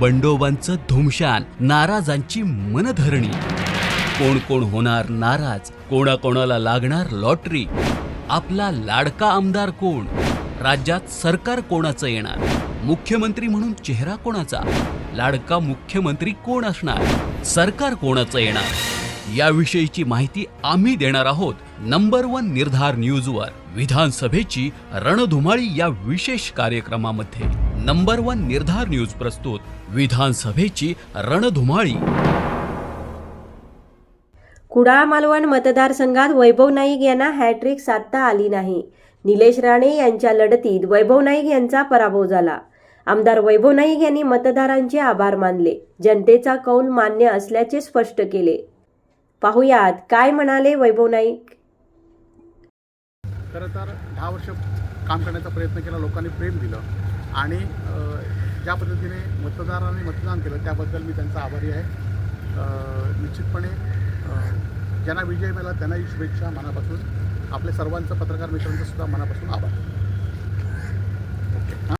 बंडोबांचं धुमशान नाराजांची मनधरणी. कोण कोण होणार नाराज कोणाकोणाला लागणार लॉटरी? आपला लाडका आमदार कोण? राज्यात सरकार कोणाचं येणार? मुख्यमंत्री म्हणून चेहरा कोणाचा? लाडका मुख्यमंत्री कोण असणार? सरकार कोणाचं येणार? याविषयीची माहिती आम्ही देणार आहोत नंबर वन निर्धार न्यूजवर. विधानसभेची रणधुमाळी या विशेष कार्यक्रमामध्ये. नंबर वन निर्धार न्यूज प्रस्तुत. विधानसभेची रणधुमाळी. कुडाळ मालवण मतदारसंघात वैभव नाईक यांना हॅट्रिक साधता आली नाही. निलेश राणे यांच्या लढतीत वैभव नाईक यांचा पराभव झाला. आमदार वैभव नाईक यांनी मतदारांचे आभार मानले. जनतेचा कौल मान्य असल्याचे स्पष्ट केले. पाहुयात. काय म्हणाले वैभव नाईक? खरं तर दहा वर्ष काम करण्याचा प्रयत्न केला लोकांनी प्रेम दिलं आणि ज्या पद्धतीने मतदारांनी मतदान केलं त्याबद्दल मी त्यांचा आभारी आहे. निश्चितपणे ज्यांना विजय मिळाला त्यांनाही शुभेच्छा मनापासून. आपल्या सर्वांचं पत्रकार मित्रांचं सुद्धा मनापासून आभार.